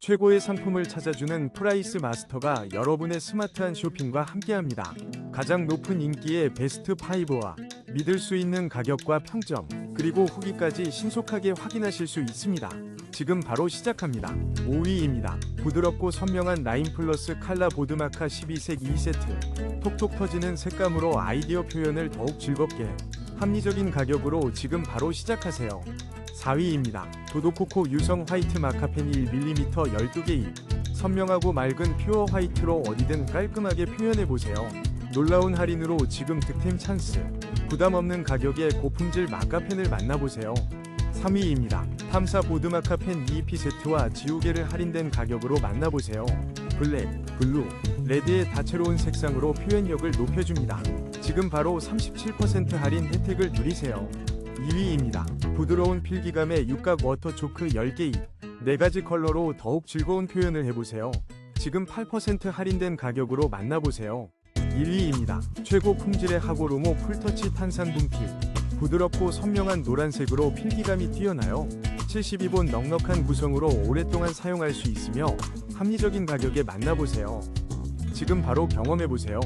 최고의 상품을 찾아주는 프라이스 마스터가 여러분의 스마트한 쇼핑과 함께합니다. 가장 높은 인기의 베스트 5와 믿을 수 있는 가격과 평점, 그리고 후기까지 신속하게 확인하실 수 있습니다. 지금 바로 시작합니다. 5위입니다. 부드럽고 선명한 라인 플러스 칼라 보드마카 12색 2세트. 톡톡 터지는 색감으로 아이디어 표현을 더욱 즐겁게 합리적인 가격으로 지금 바로 시작하세요. 4위입니다. 도도코코 유성 화이트 마카펜 1mm 12개입. 선명하고 맑은 퓨어 화이트로 어디든 깔끔하게 표현해보세요. 놀라운 할인으로 지금 득템 찬스. 부담 없는 가격에 고품질 마카펜을 만나보세요. 3위입니다. 탐사 보드 마카펜 2EP 세트와 지우개를 할인된 가격으로 만나보세요. 블랙, 블루, 레드의 다채로운 색상으로 표현력을 높여줍니다. 지금 바로 37% 할인 혜택을 누리세요. 2위입니다. 부드러운 필기감의 육각 워터 초크 10개 입. 4가지 컬러로 더욱 즐거운 표현을 해보세요. 지금 8% 할인된 가격으로 만나보세요. 1위입니다. 최고 품질의 하고루모 풀터치 탄산 분필. 부드럽고 선명한 노란색으로 필기감이 뛰어나요. 72본 넉넉한 구성으로 오랫동안 사용할 수 있으며 합리적인 가격에 만나보세요. 지금 바로 경험해보세요.